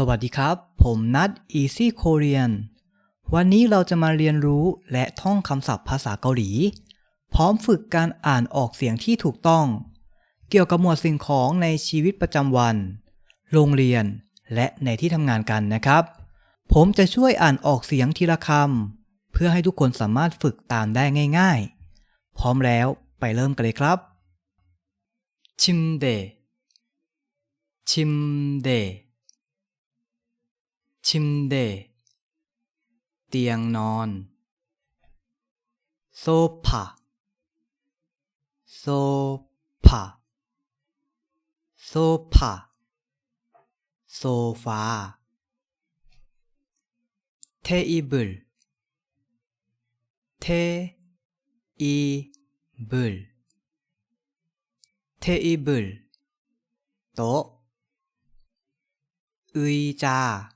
สวัสดีครับ ผมนัด Easy Korean วันนี้เราจะมาเรียนรู้และท่องคำศัพท์ภาษาเกาหลี พร้อมฝึกการอ่านออกเสียงที่ถูกต้อง เกี่ยวกับหมวดสิ่งของในชีวิตประจำวัน โรงเรียน และในที่ทำงานกันนะครับ ผมจะช่วยอ่านออกเสียงทีละคำเพื่อให้ทุกคนสามารถฝึกตามได้ง่ายๆ พร้อมแล้วไปเริ่มกันเลยครับชิมเดชิมเด ชิมเดเตียงนอน โซฟาโซฟาโซฟาโซฟาเทเบิลเทเบิลเทเบิลโต๊ะ의자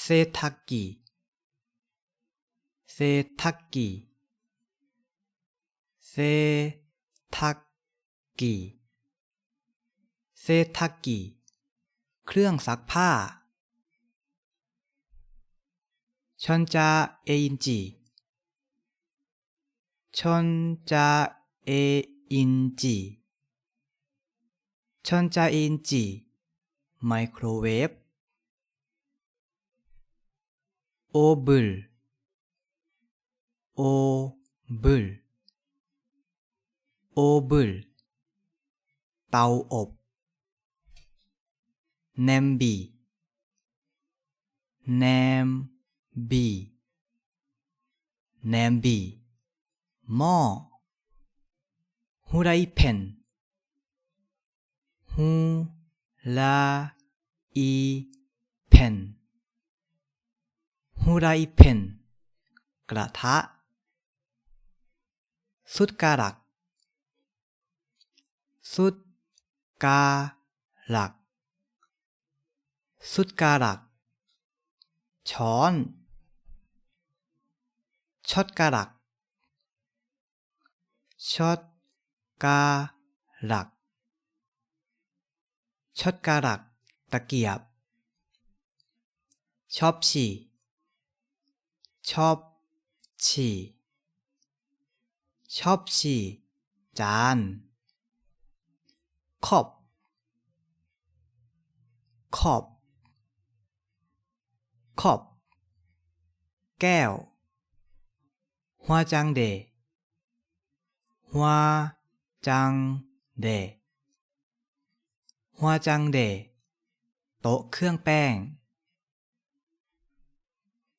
เซทักกีเซทักกีเซทักกีเซทักกีเครื่องซักผ้าชนจาเอินจีชนจาเอินจีชนจาเออินจีไมโครเวฟ บีเนมบีเนมบีหม้อฮูไรเพนฮูลาอีเพน ฮูไรเพนกระทะ สุดการัก สุดการัก สุดการัก ช้อน ช็อตการัก ช็อตการัก ช็อตการัก ตะเกียบ ชอบฉี่ ชอบฉี่ ชอบฉี่ จานขอบขอบขอบ แก้ว หัวจังเด หัวจังเด หัวจังเด โต๊ะเครื่องแป้ง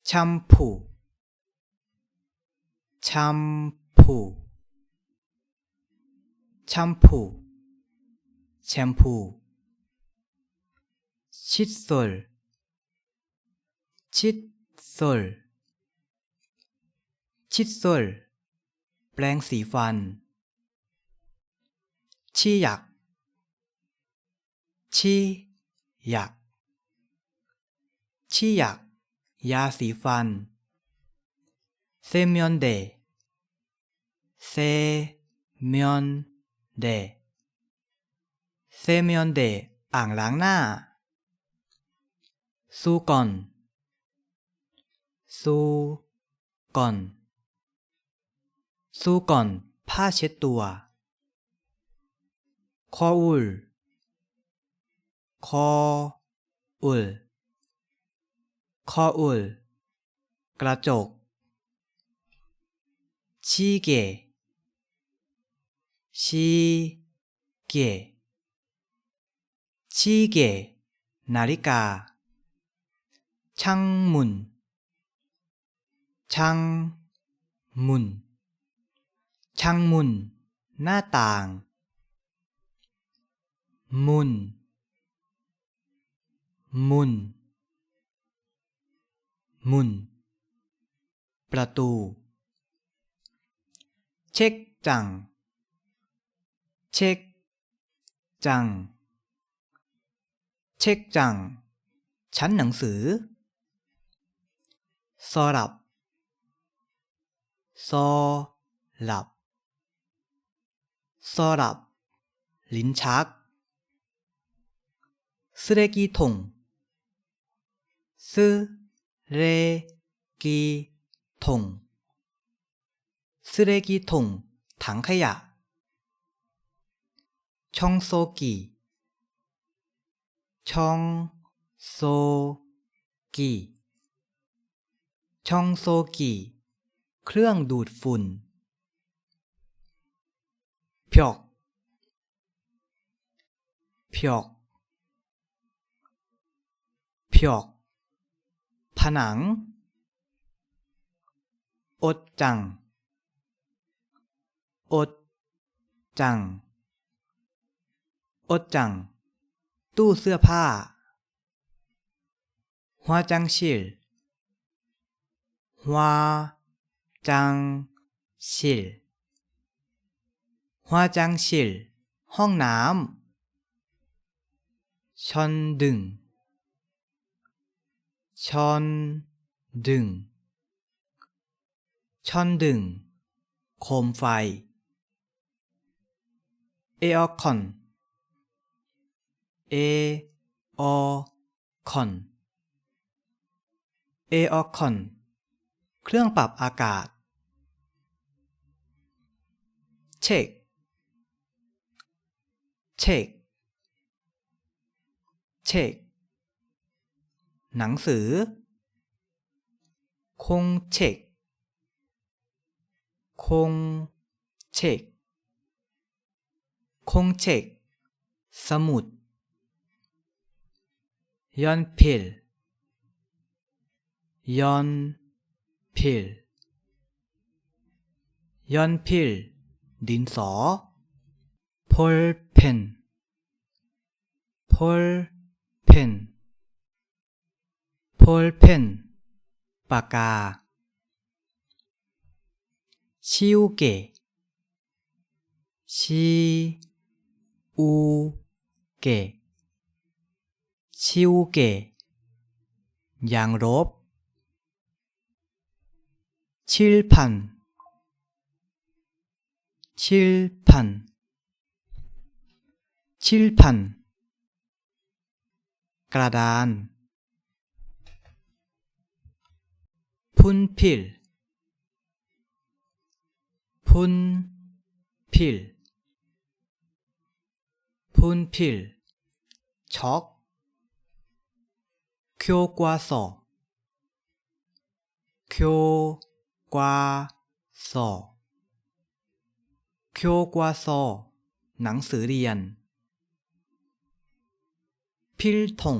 แชมพู แชมพูแชมพูแชมพูชิดโซลชิดโซลชิดโซลแปรงสีฟันชีหยักชีหยักชีหยักยาสีฟันเซมยอนเดเซมยอนเดเซมยอนเดอ่างล้างหน้าซูก่อนซูก่อนซูก่อนผ้าเช็ดตัวคออุลคออุลคออุลกระจกชีเก ชีเกชีเกนาฬิกาช่างมุนช่างมุนช่างมุนหน้าต่างมุนมุนมุนประตูเช็คจัง เช็ค จัง เช็คจัง ชั้นหนังสือสอรับสอรับสอรับ ลิ้นชักสเรกีถงสเรกีถงสเรกีถงถังขยะ ชองโซกิชองโซกิชองโซกิเครื่องดูดฝุ่นพยอกพยอกพยอกผนัง อดจัง อดจัง อดจัง ตู้เสื้อผ้าหัวจังชิลหัวจังชิลหัวจังชิลห้องน้ำชอนดึงชอนดึงชอนดึง โคมไฟ เออคอน เออคอนเออคอนเครื่องปรับอากาศ เช็ค เช็ค เช็ค หนังสือ คงเช็ค คงเช็ค คงเช็ค สมุด ยอนพิลยอนพิลยอนพิลดินสอพลเพนพลเพนพลเพนปากกาชิวเก 교과서 교과서 교과서 หนังสือเรียน พิลทง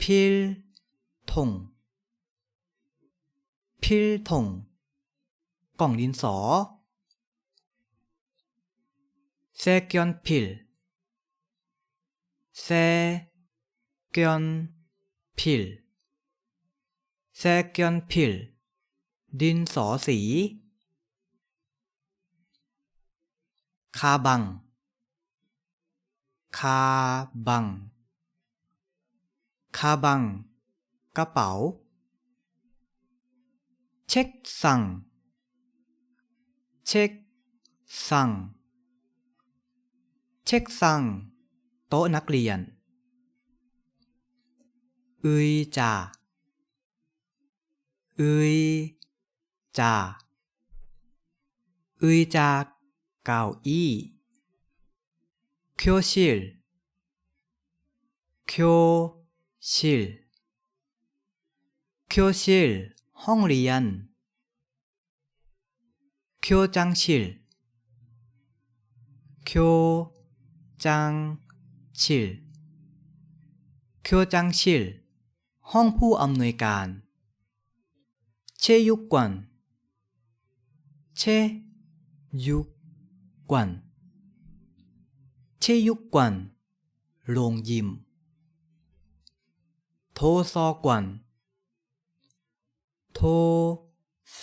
พิลทง พิลทง กล่องดินสอ เซกย อนพิลเซกยอนพิลเซกยนพิลดินสอสี คาบัง คาบัง คาบัง กระเป๋า เช็คสั่ง เช็คสั่ง เช็คสั่ง โต๊ะนักเรียน 의자. 의자. 의자 가오이 교실. 교실. 교실 홍리안. 교장실. 교장실. 교장실. ห้องผู้อำนวยการ เชยุกวันเชยุกวันเชยุกวันโรงยิม โทซอกวนโท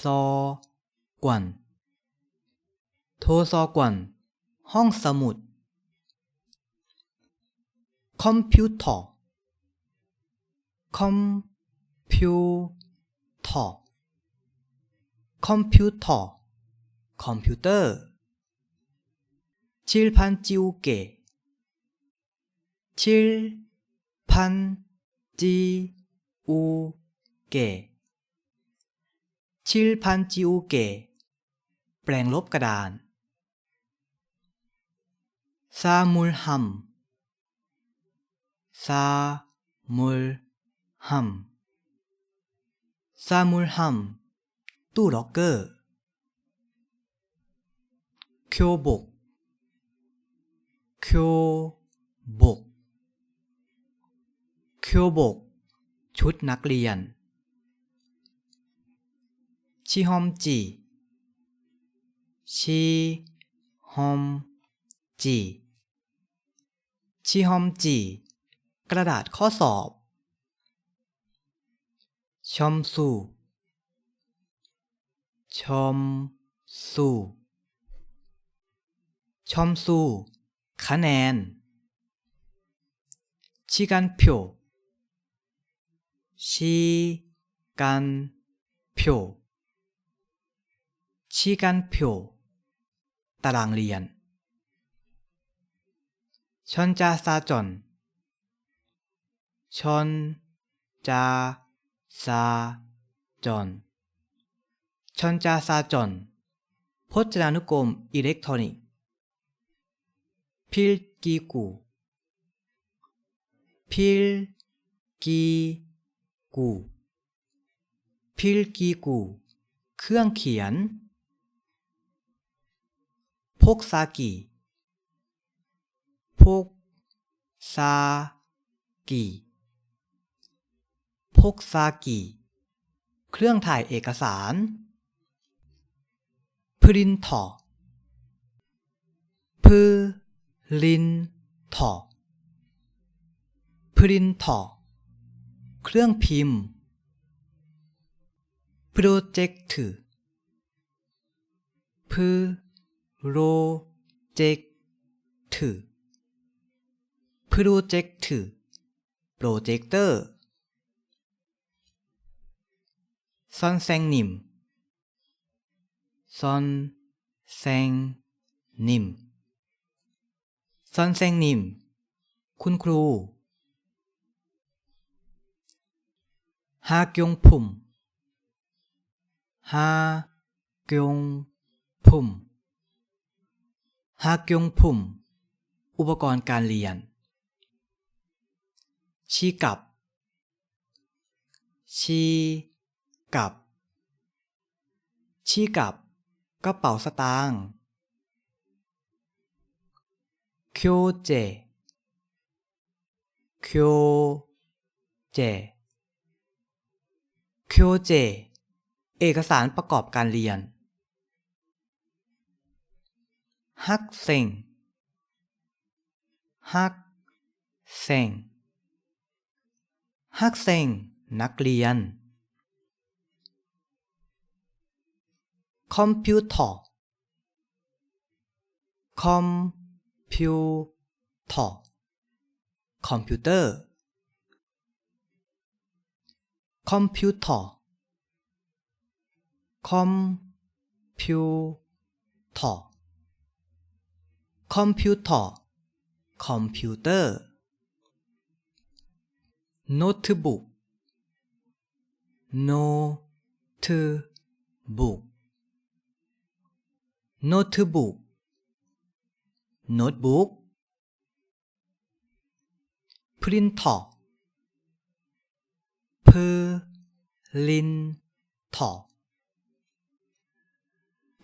ซอกวนโทซอกวนห้องสมุด คอมพิวเตอร์ คอมพิวเตอร์คอมพิวเตอร์คอมพิวเตอร์ชิลพันจิวเกชิลพันจิวเกชิลพันจิวเกแปลงลบกระดานซามุลฮัมซามุล ฮัมซามุลฮัมตู้ล็อกเกอร์โคบกโคบกโคบก ชุดนักเรียน ชิฮอมจี ชิฮอมจี ชิฮอมจี กระดาษข้อสอบ ชอมซูชอมซูชอมซูคะแนนชิกันเพียวชิกันเพียวชิกันเพียวตารางเรียนชอนจาซาจอนชอนจา ซาจอน ชอนจาซาจอน พจนานุกรมอิเล็กทรอนิกส์ 필기구 필기구 필기구 เครื่องเขียน พกซากิพกซากิพ กซากิ เครื่องถ่ายเอกสาร พรินทอพลินทอพรินทอเครื่องพิมพ์โปรเจกต์พโรเจกต์โปรเจกต์โปรเจคเตอร์ ซอนเซงนิมซอนเซงนิมซอนเซงนิมคุณครูฮากยงพุ่มฮากยงพุ่มฮากยงพุ่มอุปกรณ์การเรียน ชี้กับ ชี้ กับ ชี้กับกระเป๋าสตางค์โคเจโคเจโคเจ เอกสารประกอบการเรียนฮักเซงฮักเซงฮักเซงนักเรียน คอมพิวเตอร์คอมพิวเตอร์คอมพิวเตอร์ โน้ตบุ๊กโน้ตบุ๊กพรินเตอร์พลินเตอร์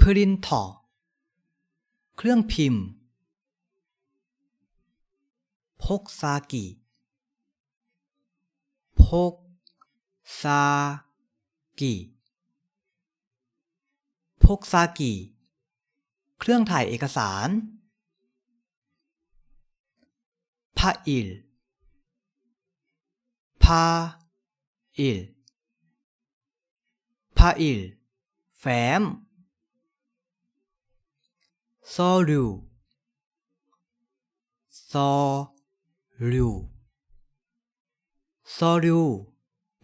พรินเตอร์เครื่องพิมพ์พกซากิพกซากิพกซากิ เครื่องถ่ายเอกสารพาอิลพาอิลผ้าอิลแฟ้มซอรูซอรูซอรู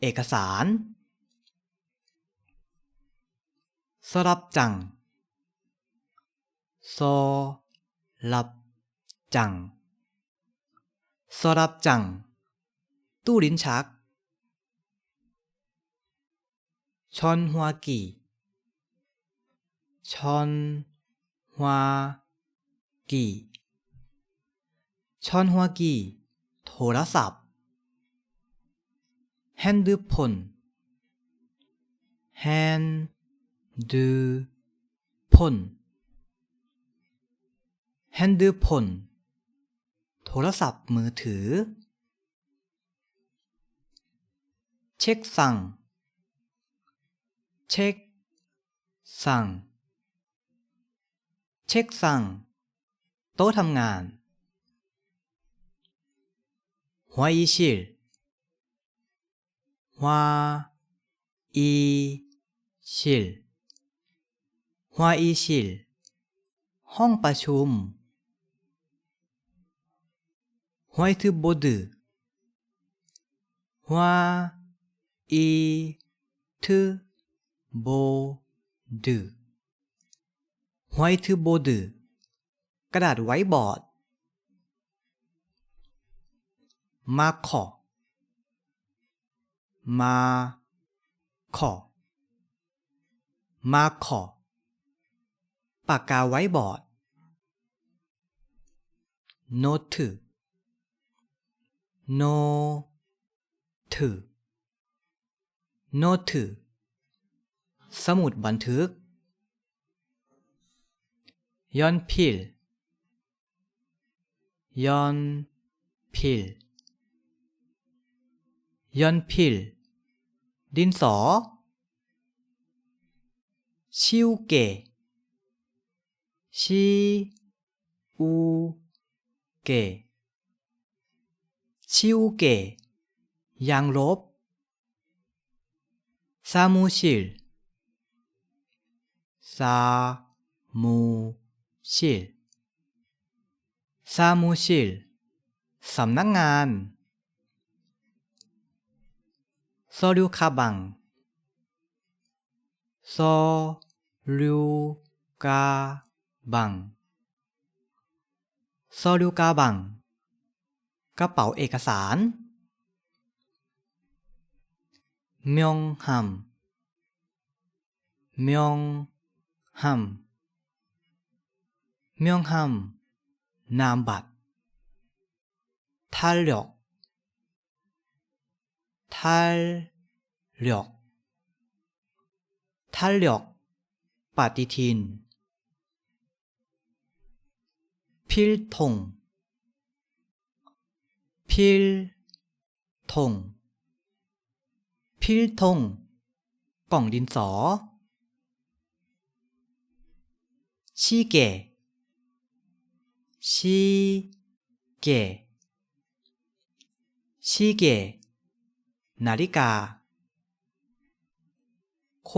เอกสารสรับจัง ซอรับจังสรับจัง ตู้ลิ้นชัก ชอนฮวกีชอนฮวกีชอนฮวกีโทรศัพท์แฮนด์พน แฮนด์พนแฮนด์พนโทรศัพท์มือถือ เช็คสั่ง เช็ค สั่ง เช็คสั่ง โต๊ะทำงานหัวอีชิลหัวอีชิลหัวอีชิลห้องประชุม ไวท์บอร์ดหัวอีทบอร์ดไวท์บอร์ดกระดาษไว้บอร์ด มาขอ มาขอ มาขอ ปากกาไว้บอร์ด โน้ตือ โน้ตโน้ตสมุดบันทึกยอนพิลยอนพิลยอนพิลดินสอ ชิวเกชิวเก ชิวเกยางลบซามูชิลซามูชิลซามูชิลสำนักงานซอริวคาบังซอริวกาบังซอริวกาบัง กระเป๋าเอกสารมยองฮัมมยองฮัมมยองฮัมนามบัตรทัลยกทัลยกทัลยกปฏิทินพิลทง พิลทงพิลทงกล่องดินสอชีเกชีเกชีเกนาฬิกาค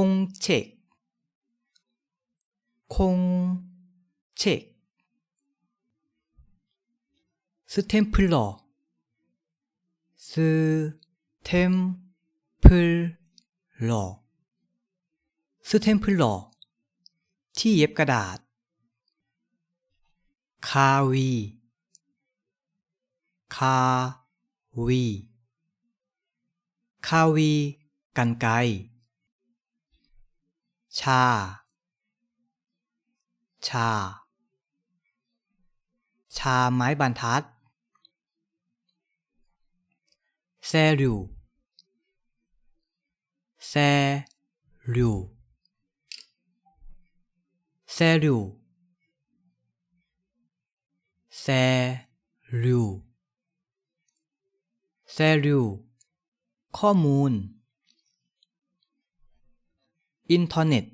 งเช็คคงเช็คสเตมเพลอสเตมเพลอสเตมเพลที่เย็บกระดาษ คาวี คาวี คาวี กันไก ชา ชา ชาไม้บรรทัด แซริวแซริวแซริวแซริวแซริวข้อมูล อินเทอร์เน็ต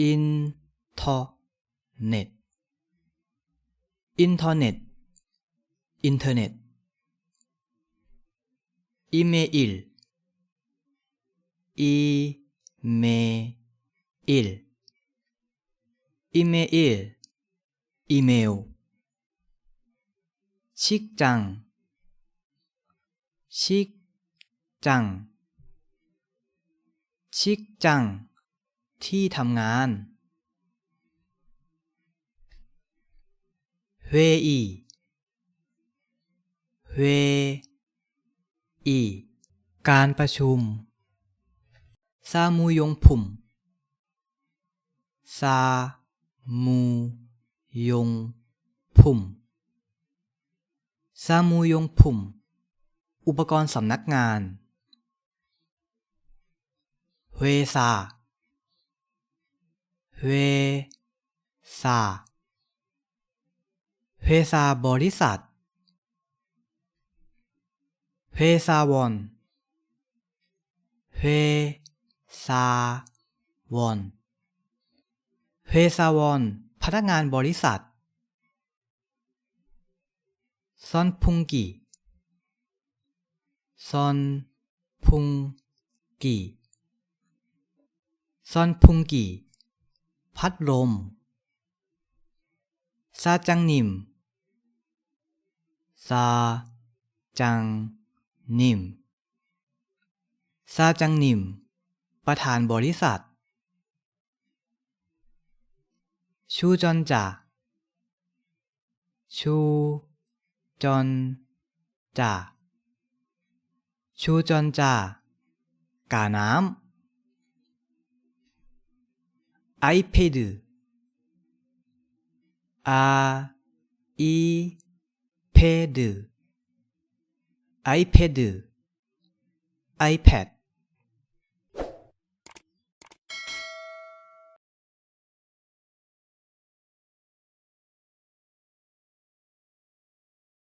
อินเทอร์เน็ต อินเทอร์เน็ต อินเทอร์เน็ต อีเมอิลอีเมอิลอีเมอิลอีเมลชิกจังชิกจังชิกจังที่ทำงานเฮอีเฮ อีการประชุมซามูยงผุ่มซามูยงผุ่มซามูยงผุ่ม อุปกรณ์สำนักงานเฮซาเฮซาเฮซาบริษัท เฮซาวอนเฮซาวอนเฮซาวอนพนักงานบริษัทซอนพุงกีซอนพุงกีซอนพุงกีพัดลมซาจังนิมซาจัง นิม ซาจังนิม ประธานบริษัท ชูจอนจ่าชูจอนจ่าชูจอนจ่ากาน้ำไอเพดอาอีเพด iPad iPad